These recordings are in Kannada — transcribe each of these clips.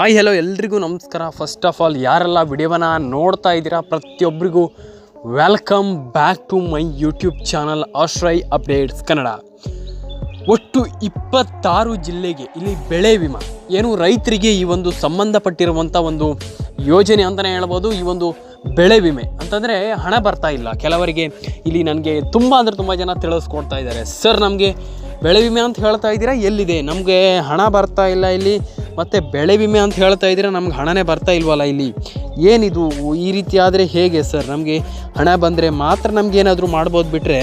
ಹಾಯ್ ಹಲೋ ಎಲ್ರಿಗೂ ನಮಸ್ಕಾರ. ಫಸ್ಟ್ ಆಫ್ ಆಲ್ ಯಾರೆಲ್ಲ ವಿಡಿಯೋನ ನೋಡ್ತಾ ಇದ್ದೀರಾ ಪ್ರತಿಯೊಬ್ಬರಿಗೂ welcome back to my YouTube channel Ashray updates Kannada ಒಟ್ಟು ಇಪ್ಪತ್ತಾರು ಜಿಲ್ಲೆಗೆ ಇಲ್ಲಿ ಬೆಳೆ ವಿಮಾ, ಏನು ರೈತರಿಗೆ ಈ ಒಂದು ಸಂಬಂಧಪಟ್ಟಿರುವಂಥ ಒಂದು ಯೋಜನೆ ಅಂತಲೇ ಹೇಳ್ಬೋದು, ಈ ಒಂದು ಬೆಳೆ ವಿಮೆ. ಅಂತಂದರೆ ಹಣ ಬರ್ತಾ ಇಲ್ಲ. ಕೆಲವರಿಗೆ ಇಲ್ಲಿ ನನಗೆ ತುಂಬ ಅಂದರೆ ತುಂಬ ಜನ ತಿಳಿಸ್ಕೊಡ್ತಾ ಇದ್ದಾರೆ. ಸರ್ ನಮಗೆ ಬೆಳೆ ವಿಮೆ ಅಂತ ಹೇಳ್ತಾ ಇದ್ದೀರಾ? ಎಲ್ಲಿದೆ? ನಮಗೆ ಹಣ ಬರ್ತಾ ಇಲ್ಲ ಇಲ್ಲಿ. ಮತ್ತು ಬೆಳೆ ವಿಮೆ ಅಂತ ಹೇಳ್ತಾ ಇದ್ದೀರಾ ನಮ್ಗೆ ಹಣನೇ ಬರ್ತಾ ಇಲ್ವಲ್ಲ ಇಲ್ಲಿ? ಏನಿದು? ಈ ರೀತಿ ಆದರೆ ಹೇಗೆ ಸರ್? ನಮಗೆ ಹಣ ಬಂದರೆ ಮಾತ್ರ ನಮ್ಗೆ ಏನಾದರೂ ಮಾಡ್ಬೋದು ಬಿಟ್ಟರೆ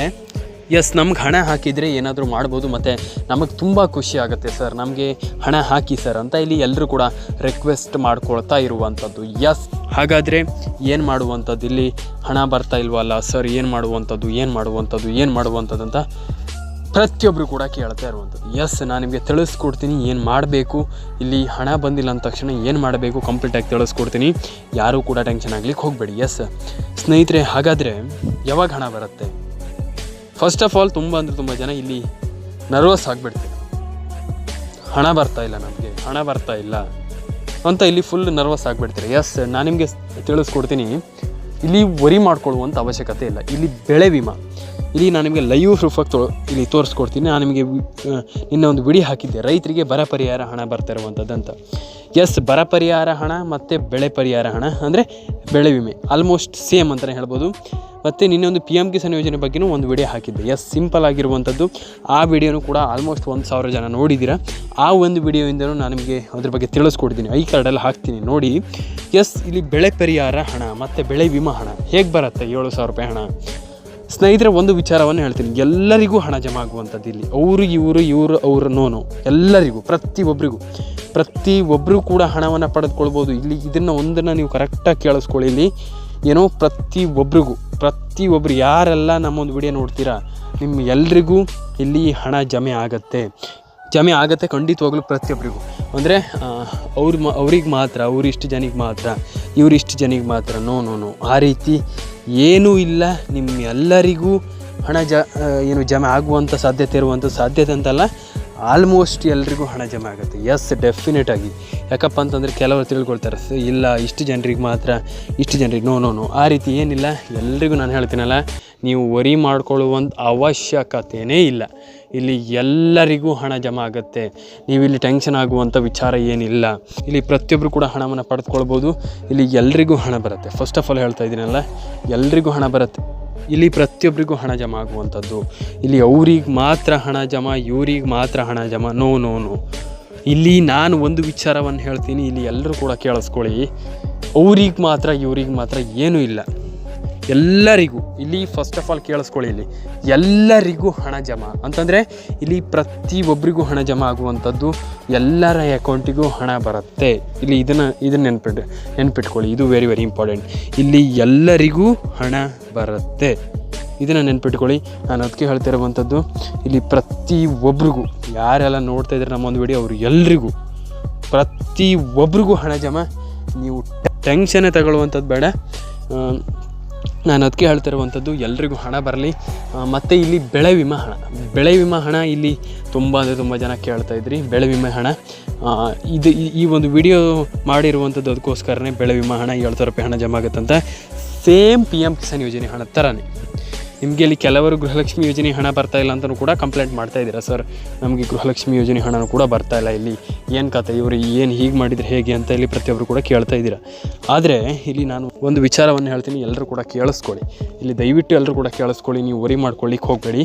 ಎಸ್ ನಮ್ಗೆ ಹಣ ಹಾಕಿದರೆ ಏನಾದರೂ ಮಾಡ್ಬೋದು, ಮತ್ತು ನಮಗೆ ತುಂಬ ಖುಷಿ ಆಗುತ್ತೆ ಸರ್. ನಮಗೆ ಹಣ ಹಾಕಿ ಸರ್ ಅಂತ ಇಲ್ಲಿ ಎಲ್ಲರೂ ಕೂಡ ರಿಕ್ವೆಸ್ಟ್ ಮಾಡ್ಕೊಳ್ತಾ ಇರುವಂಥದ್ದು ಎಸ್ ಹಾಗಾದರೆ ಏನು ಮಾಡುವಂಥದ್ದು ಇಲ್ಲಿ ಹಣ ಬರ್ತಾ ಇಲ್ವಲ್ಲ ಸರ್? ಏನು ಮಾಡುವಂಥದ್ದು ಏನು ಮಾಡುವಂಥದ್ದು ಏನು ಮಾಡುವಂಥದ್ದು ಅಂತ ಪ್ರತಿಯೊಬ್ಬರು ಕೂಡ ಕೇಳ್ತಾ ಇರುವಂಥದ್ದು. ಎಸ್ ನಾನು ನಿಮಗೆ ತಿಳಿಸ್ಕೊಡ್ತೀನಿ, ಏನು ಮಾಡಬೇಕು? ಇಲ್ಲಿ ಹಣ ಬಂದಿಲ್ಲ ಅಂದ ತಕ್ಷಣ ಏನು ಮಾಡಬೇಕು? ಕಂಪ್ಲೀಟಾಗಿ ತಿಳಿಸ್ಕೊಡ್ತೀನಿ. ಯಾರೂ ಕೂಡ ಟೆನ್ಷನ್ ಆಗ್ಲಿಕ್ಕೆ ಹೋಗಬೇಡಿ. ಎಸ್ ಸ್ನೇಹಿತರೆ, ಹಾಗಾದರೆ ಯಾವಾಗ ಹಣ ಬರುತ್ತೆ? ಫಸ್ಟ್ ಆಫ್ ಆಲ್ ತುಂಬ ಅಂದರೆ ತುಂಬ ಜನ ಇಲ್ಲಿ ನರ್ವಸ್ ಆಗಿಬಿಡ್ತಾರೆ. ಹಣ ಬರ್ತಾ ಇಲ್ಲ ನಮಗೆ, ಹಣ ಬರ್ತಾ ಇಲ್ಲ ಅಂತ ಇಲ್ಲಿ ಫುಲ್ ನರ್ವಸ್ ಆಗಿಬಿಡ್ತಾರೆ. ಎಸ್ ನಾನು ನಿಮಗೆ ತಿಳಿಸ್ಕೊಡ್ತೀನಿ. ಇಲ್ಲಿ ವರಿ ಮಾಡ್ಕೊಳ್ಳುವಂಥ ಅವಶ್ಯಕತೆ ಇಲ್ಲ. ಇಲ್ಲಿ ಬೆಳೆ ವಿಮಾ. ಇಲ್ಲಿ ನಾನು ನಿಮಗೆ ಲೈವ್ ಪ್ರೂಫಾಗಿ ತೋ, ಇಲ್ಲಿ ತೋರಿಸ್ಕೊಡ್ತೀನಿ. ನಾನು ನಿಮಗೆ ನಿನ್ನೆ ಒಂದು ವಿಡಿಯೋ ಹಾಕಿದ್ದೆ. ರೈತರಿಗೆ ಬರ ಪರಿಹಾರ ಹಣ ಬರ್ತಾ ಅಂತ ಎಸ್ ಬರ ಪರಿಹಾರ ಹಣ ಮತ್ತು ಬೆಳೆ ಪರಿಹಾರ ಹಣ ಅಂದರೆ ಬೆಳೆ ವಿಮೆ. ಆಲ್ಮೋಸ್ಟ್ ಸೇಮ್ ಅಂತಲೇ ಹೇಳ್ಬೋದು. ಮತ್ತು ನಿನ್ನೆ ಒಂದು ಪಿ ಎಂ ಕಿಸಾನ್ ಯೋಜನೆ ಬಗ್ಗೆನೂ ಒಂದು ವಿಡಿಯೋ ಹಾಕಿದ್ದೆ. ಎಸ್ ಸಿಂಪಲ್ ಆಗಿರುವಂಥದ್ದು ಆ ವಿಡಿಯೋನು ಕೂಡ ಆಲ್ಮೋಸ್ಟ್ ಒಂದು ಸಾವಿರ ಜನ ನೋಡಿದ್ದೀರಾ ಆ ಒಂದು ವಿಡಿಯೋಯಿಂದನೂ ನಾನು ನಿಮಗೆ ಅದ್ರ ಬಗ್ಗೆ ತಿಳಿಸ್ಕೊಡ್ತೀನಿ. ಐ ಕಾರ್ಡಲ್ಲಿ ಹಾಕ್ತೀನಿ. ನೋಡಿ. ಎಸ್ ಇಲ್ಲಿ ಬೆಳೆ ಪರಿಹಾರ ಹಣ ಮತ್ತು ಬೆಳೆ ವಿಮಾ ಹಣ. ಹೇಗೆ ಬರುತ್ತೆ? ಏಳು ಸಾವಿರ ರೂಪಾಯಿ ಹಣ. ಸ್ನೇಹಿತರೆ, ಒಂದು ವಿಚಾರವನ್ನು ಹೇಳ್ತೀನಿ. ಎಲ್ಲರಿಗೂ ಹಣ ಜಮಾ ಆಗುವಂಥದ್ದು ಇಲ್ಲಿ. ಅವರು, ಇವರು ಇವರು, ಅವರು ನೋನು ಎಲ್ಲರಿಗೂ ಪ್ರತಿಯೊಬ್ಬರಿಗೂ ಪ್ರತಿಯೊಬ್ಬರು ಕೂಡ ಹಣವನ್ನು ಪಡೆದುಕೊಳ್ಬೋದು. ಇಲ್ಲಿ ಇದನ್ನು ಒಂದನ್ನು ನೀವು ಕರೆಕ್ಟಾಗಿ ಕೇಳಿಸ್ಕೊಳ್ಳಿ. ಇಲ್ಲಿ ಏನೋ ಪ್ರತಿಯೊಬ್ಬರಿಗೂ ಪ್ರತಿಯೊಬ್ಬರು ಯಾರೆಲ್ಲ ನಮ್ಮೊಂದು ವಿಡಿಯೋ ನೋಡ್ತೀರಾ, ನಿಮ್ಮ ಎಲ್ರಿಗೂ ಇಲ್ಲಿ ಹಣ ಜಮೆ ಆಗತ್ತೆ. ಜಮೆ ಆಗತ್ತೆ ಖಂಡಿತವಾಗ್ಲೂ ಪ್ರತಿಯೊಬ್ಬರಿಗೂ ಅಂದರೆ ಅವ್ರ ಮ, ಅವ್ರಿಗೆ ಮಾತ್ರ ಅವ್ರು ಇಷ್ಟು ಜನಿಗೆ ಮಾತ್ರ ಇವ್ರು ಇಷ್ಟು ಜನಿಗೆ ಮಾತ್ರ, ನೋ ನೋ ನೋ. ಆ ರೀತಿ ಏನೂ ಇಲ್ಲ ನಿಮ್ಮ ಎಲ್ಲರಿಗೂ ಹಣ ಜ ಏನು ಜಮೆ ಆಗುವಂಥ ಸಾಧ್ಯತೆ ಇರುವಂಥ ಸಾಧ್ಯತೆ ಅಂತಲ್ಲ ಆಲ್ಮೋಸ್ಟ್ ಎಲ್ರಿಗೂ ಹಣ ಜಮೆ ಆಗುತ್ತೆ. ಎಸ್ ಡೆಫಿನೆಟ್ ಆಗಿ. ಯಾಕಪ್ಪ ಅಂತಂದರೆ ಕೆಲವರು ತಿಳ್ಕೊಳ್ತಾರೆ ಇಲ್ಲ, ಇಷ್ಟು ಜನರಿಗೆ ಮಾತ್ರ, ಇಷ್ಟು ಜನರಿಗೆ ನೋ ನೋ ನೋ ಆ ರೀತಿ ಏನಿಲ್ಲ, ಎಲ್ರಿಗೂ ನಾನು ಹೇಳ್ತೀನಲ್ಲ ನೀವು ವರಿ ಮಾಡ್ಕೊಳ್ಳುವಂಥ ಅವಶ್ಯಕತೆಯೇ ಇಲ್ಲ. ಇಲ್ಲಿ ಎಲ್ಲರಿಗೂ ಹಣ ಜಮಾ ಆಗುತ್ತೆ. ನೀವು ಇಲ್ಲಿ ಟೆನ್ಷನ್ ಆಗುವಂಥ ವಿಚಾರ ಏನಿಲ್ಲ. ಇಲ್ಲಿ ಪ್ರತಿಯೊಬ್ಬರು ಕೂಡ ಹಣವನ್ನು ಪಡೆದುಕೊಳ್ಬೋದು. ಇಲ್ಲಿ ಎಲ್ರಿಗೂ ಹಣ ಬರುತ್ತೆ. ಫಸ್ಟ್ ಆಫ್ ಆಲ್ ಹೇಳ್ತಾ ಇದ್ದೀನಲ್ಲ, ಎಲ್ರಿಗೂ ಹಣ ಬರುತ್ತೆ. ಇಲ್ಲಿ ಪ್ರತಿಯೊಬ್ಬರಿಗೂ ಹಣ ಜಮಾ ಆಗುವಂಥದ್ದು. ಇಲ್ಲಿ ಅವ್ರಿಗೆ ಮಾತ್ರ ಹಣ ಜಮಾ, ಇವ್ರಿಗೆ ಮಾತ್ರ ಹಣ ಜಮಾ. ನೋ ನೋ ನೋ ಇಲ್ಲಿ ನಾನು ಒಂದು ವಿಚಾರವನ್ನು ಹೇಳ್ತೀನಿ. ಇಲ್ಲಿ ಎಲ್ಲರೂ ಕೂಡ ಕೇಳಿಸ್ಕೊಳ್ಳಿ. ಅವ್ರಿಗೆ ಮಾತ್ರ, ಇವ್ರಿಗೆ ಮಾತ್ರ ಏನೂ ಇಲ್ಲ. ಎಲ್ಲರಿಗೂ, ಇಲ್ಲಿ ಫಸ್ಟ್ ಆಫ್ ಆಲ್ ಕೇಳಿಸ್ಕೊಳ್ಳಿ ಇಲ್ಲಿ. ಎಲ್ಲರಿಗೂ ಹಣ ಜಮಾ. ಅಂತಂದರೆ, ಇಲ್ಲಿ ಪ್ರತಿಯೊಬ್ಬರಿಗೂ ಹಣ ಜಮಾ ಆಗುವಂಥದ್ದು ಎಲ್ಲರ ಅಕೌಂಟಿಗೂ ಹಣ ಬರುತ್ತೆ. ಇಲ್ಲಿ ಇದನ್ನು ಇದನ್ನು ನೆನ್ಪಿಟ್ಟು ನೆನ್ಪಿಟ್ಕೊಳ್ಳಿ. ಇದು ವೆರಿ ವೆರಿ ಇಂಪಾರ್ಟೆಂಟ್ ಇಲ್ಲಿ ಎಲ್ಲರಿಗೂ ಹಣ ಬರುತ್ತೆ. ಇದನ್ನು ನೆನ್ಪಿಟ್ಕೊಳ್ಳಿ. ನಾನು ಅದಕ್ಕೆ ಹೇಳ್ತಿರುವಂಥದ್ದು ಇಲ್ಲಿ ಪ್ರತಿಯೊಬ್ಬರಿಗೂ ಯಾರೆಲ್ಲ ನೋಡ್ತಾ ಇದ್ದಾರೆ ನಮ್ಮ ಒಂದು ವಿಡಿಯೋ ಅವರು ಎಲ್ರಿಗೂ ಪ್ರತಿ ಒಬ್ರಿಗೂ ಹಣ ಜಮಾ. ನೀವು ಟೆನ್ಷನ್ನೇ ತಗೊಳ್ಳುವಂಥದ್ದು ಬೇಡ. ನಾನು ಅದಕ್ಕೆ ಹೇಳ್ತಿರುವಂಥದ್ದು, ಎಲ್ರಿಗೂ ಹಣ ಬರಲಿ. ಮತ್ತು ಇಲ್ಲಿ ಬೆಳೆ ವಿಮಾ ಹಣ. ಬೆಳೆ ವಿಮಾ ಹಣ ಇಲ್ಲಿ ತುಂಬ ಅಂದರೆ ತುಂಬ ಜನ ಕೇಳ್ತಾ ಇದ್ರಿ, ಬೆಳೆ ವಿಮೆ ಹಣ. ಇದು ಈ- ಒಂದು ವಿಡಿಯೋ ಮಾಡಿರುವಂಥದ್ದು ಅದಕ್ಕೋಸ್ಕರನೇ ಬೆಳೆ ವಿಮಾ ಹಣ ಏಳು ಸಾವಿರ ರೂಪಾಯಿ ಹಣ ಜಮಾ ಆಗುತ್ತಂತ. ಸೇಮ್ ಪಿ ಎಂ ಕಿಸಾನ್ ಯೋಜನೆ ಹಣ ಥರನೇ ನಿಮಗೆ ಇಲ್ಲಿ ಕೆಲವರು ಗೃಹಲಕ್ಷ್ಮಿ ಯೋಜನೆ ಹಣ ಬರ್ತಾ ಇಲ್ಲ ಅಂತಲೂ ಕೂಡ ಕಂಪ್ಲೇಂಟ್ ಮಾಡ್ತಾ ಇದ್ದೀರಾ ಸರ್? ನಮಗೆ ಗೃಹಲಕ್ಷ್ಮಿ ಯೋಜನೆ ಹಣನೂ ಕೂಡ ಬರ್ತಾ ಇಲ್ಲ ಇಲ್ಲಿ. ಏನು ಕತೆ, ಇವರು ಏನು ಹೀಗೆ ಮಾಡಿದರೆ ಹೇಗೆ ಅಂತ ಇಲ್ಲಿ ಪ್ರತಿಯೊಬ್ಬರು ಕೂಡ ಕೇಳ್ತಾ ಇದ್ದೀರಾ. ಆದರೆ ಇಲ್ಲಿ ನಾನು ಒಂದು ವಿಚಾರವನ್ನು ಹೇಳ್ತೀನಿ ಎಲ್ಲರೂ ಕೂಡ ಕೇಳಿಸ್ಕೊಳ್ಳಿ. ಇಲ್ಲಿ ದಯವಿಟ್ಟು ಎಲ್ಲರೂ ಕೂಡ ಕೇಳಿಸ್ಕೊಳ್ಳಿ, ನೀವು ವರಿ ಮಾಡ್ಕೊಳ್ಳಿಕ್ಕೆ ಹೋಗಬೇಡಿ.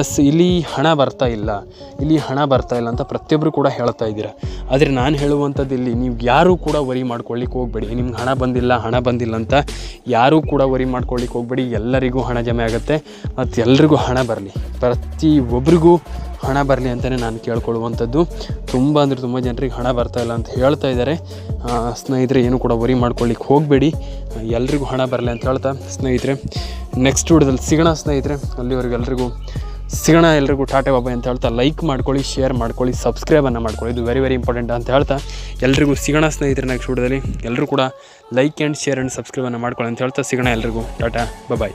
ಎಸ್ ಇಲ್ಲಿ ಹಣ ಬರ್ತಾ ಇಲ್ಲ. ಇಲ್ಲಿ ಹಣ ಬರ್ತಾ ಇಲ್ಲ ಅಂತ ಪ್ರತಿಯೊಬ್ಬರು ಕೂಡ ಹೇಳ್ತಾ ಇದ್ದೀರಾ. ಆದರೆ ನಾನು ಹೇಳುವಂಥದ್ದು ಇಲ್ಲಿ, ನೀವು ಯಾರೂ ಕೂಡ ವರಿ ಮಾಡ್ಕೊಳ್ಳಿಕ್ಕೆ ಹೋಗಬೇಡಿ. ನಿಮ್ಗೆ ಹಣ ಬಂದಿಲ್ಲ ಹಣ ಬಂದಿಲ್ಲ ಅಂತ ಯಾರೂ ಕೂಡ ವರಿ ಮಾಡ್ಕೊಳ್ಳಿಕ್ಕೆ ಹೋಗಬೇಡಿ. ಎಲ್ಲರಿಗೂ ಹಣ ಜಮೆ ಆಗುತ್ತೆ. ಮತ್ತು ಎಲ್ರಿಗೂ ಹಣ ಬರಲಿ. ಪ್ರತಿ ಒಬ್ರಿಗೂ ಹಣ ಬರಲಿ ಅಂತಲೇ ನಾನು ಕೇಳ್ಕೊಳ್ಳುವಂಥದ್ದು. ತುಂಬ ಅಂದರೆ ತುಂಬ ಜನರಿಗೆ ಹಣ ಬರ್ತಾ ಇಲ್ಲ ಅಂತ ಹೇಳ್ತಾ ಇದ್ದಾರೆ. ಸ್ನೇಹಿತರೆ, ಏನು ಕೂಡ ವರಿ ಮಾಡ್ಕೊಳ್ಳಿಕ್ಕೆ ಹೋಗಬೇಡಿ. ಎಲ್ರಿಗೂ ಹಣ ಬರಲಿ ಅಂತ ಹೇಳ್ತಾ ಸ್ನೇಹಿತರೆ. ನೆಕ್ಸ್ಟ್ ವಿಡಿಯೋದಲ್ಲಿ ಸಿಗೋಣ ಸ್ನೇಹಿತರೆ. ಅಲ್ಲಿವರೆಗೂ ಎಲ್ರಿಗೂ ಸಿಗೋಣ, ಎಲ್ರಿಗೂ ಟಾಟೆ ಬಾಬಾ ಅಂತ ಹೇಳ್ತಾ ಲೈಕ್ ಮಾಡ್ಕೊಳ್ಳಿ ಶೇರ್ ಮಾಡ್ಕೊಳ್ಳಿ ಸಬ್ಸ್ಕ್ರೈಬನ್ನು ಮಾಡ್ಕೊಳ್ಳಿ. ಇದು ವೆರಿ ವೆರಿ ಇಂಪಾರ್ಟೆಂಟ್ ಅಂತ ಹೇಳ್ತಾ ಎಲ್ರಿಗೂ ಸಿಗೋಣ ಸ್ನೇಹಿತರೆ ನೆಕ್ಸ್ಟ್ ವಿಡಿಯೋದಲ್ಲಿ. ಎಲ್ಲರೂ ಕೂಡ ಲೈಕ್ ಆ್ಯಂಡ್ ಶೇರ್ ಆ್ಯಂಡ್ ಸಬ್ಸ್ಕ್ರೈಬನ್ನು ಮಾಡ್ಕೊಳ್ಳಿ ಅಂತ ಹೇಳ್ತಾ ಸಿಗೋಣ ಎಲ್ರಿಗೂ. ಟಾಟಾ ಬಾಯ್